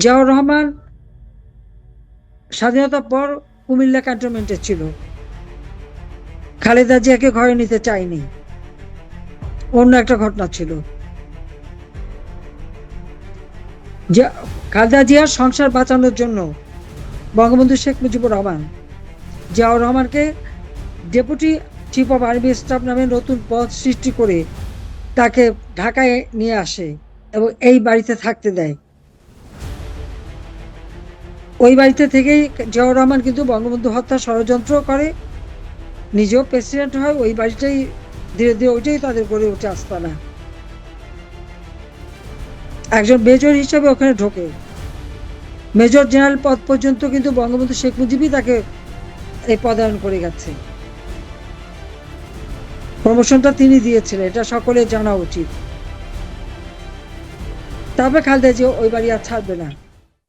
জিয়াউর রহমান স্বাধীনতার পর কুমিল্লা ক্যান্টনমেন্টে ছিল। খালেদা জিয়াকে ঘরে নিতে চায়নি। অন্য একটা ঘটনা ছিল। খালেদা জিয়ার সংসার বাঁচানোর জন্য বঙ্গবন্ধু শেখ মুজিবুর রহমান জিয়াউর রহমানকে deputy chief of army staff নামে নতুন পদ সৃষ্টি করে তাকে ঢাকায় নিয়ে আসে এবং এই বাড়িতে থাকতে দেয়। ওই বাড়িতে থেকেই জিয়াউর রহমান কিন্তু বঙ্গবন্ধু হত্যা ষড়যন্ত্র করে। নিজেও প্রেসিডেন্ট হয়, ওই বাড়িটাই ধীরে ধীরে ওইটাই তাদের গড়ে ওঠে আস্তানা। একজন মেজর হিসেবে ওখানে ঢোকে। মেজর জেনারেল পদ পর্যন্ত কিন্তু বঙ্গবন্ধু শেখ মুজিবই তাকে এই পদায়ন করে গেছে। প্রমোশনটা তিনি দিয়েছিলেন, এটা সকলে জানা উচিত। তারপরে খালেদা জিয়া ওই বাড়ি আর ছাড়বে না।